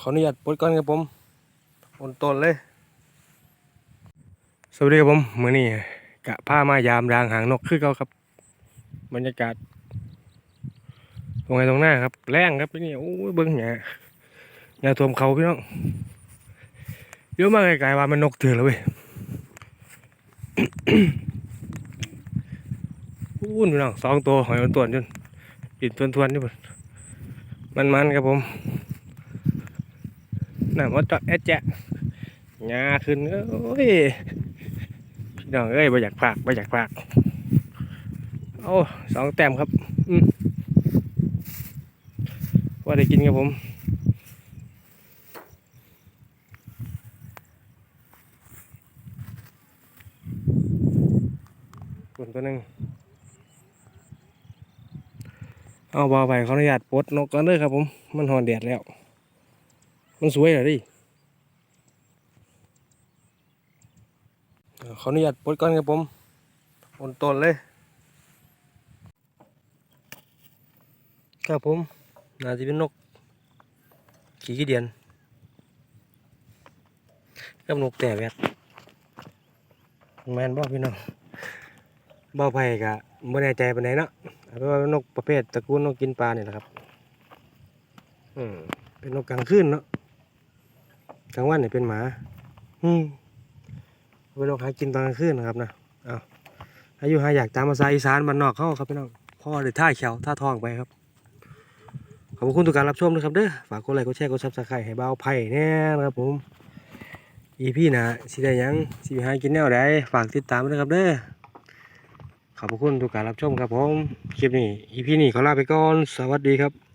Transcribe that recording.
ขออนุญาตปลดก่อนครับผมบนต้นเลย สวัสดีครับผมมื้อนี้กะพามายามรางหางนกคือเก่าครับ บรรยากาศ ตรงไหนตรงหน้าครับ แรงครับนี่โอ้ยเบิ้งหยาหยาท่วมเขาพี่น้องเยอะมากไกลๆว่ามันนกเถื่อนเลยเว้ยอู้นพี่น้องสองตัวหอยมันตวนจนปิดทวนทวนๆนี่พุ่นมันมันๆครับผม น่ามาจะแอดแจะงาขึ้นโอ้ยพี่น้องเอ้ยไปอยากฝากไปอยากฝากโอ้สองแต้มครับอืมว่าได้กินครับผมส่วนตัวหนึ่งเอาบอไปขออนุญาตปลดนกก่อนเลยครับผม มันหอนแดดแล้ว มันสวยเหรอดิเขออนุญาตปลดก่อนครับผมบนต้นเลย ครับผมน่าจะเป็นนก ขี่ขี้เดียนกับนกแต่แวดแมนบ่พี่น้องบ่ไผ่กะบ่แน่ใจปานใดเนาะเอาเป็นว่านกประเภทตระกูลนกกินปลาเนี่แหละครับ อืมเป็นนกกลางคืนเนาะ กลางวันเนี่ยเป็นหมา อืมเป็นนกหากินตอนกลางคืนนะครับนะเอาอายุหาอยากตามภาษาอีสานบ้านนอกเขาครับพี่น้องพ่อได้ท่าเขียวท่าทองไปครับ ขอบคุณทุกการรับชมนะครับเด้อฝากกดไลค์กดแชร์กดซับสไครต์ให้เบาไผ่แน่นะครับผมอีพี่นะสิได้ยังสิหากินแนวใดฝากติดตามด้วยครับเด้อขอบคุณทุกการรับชมครับผมคลิปนี้อีพี่นี่ขอลาไปก่อนสวัสดีครับ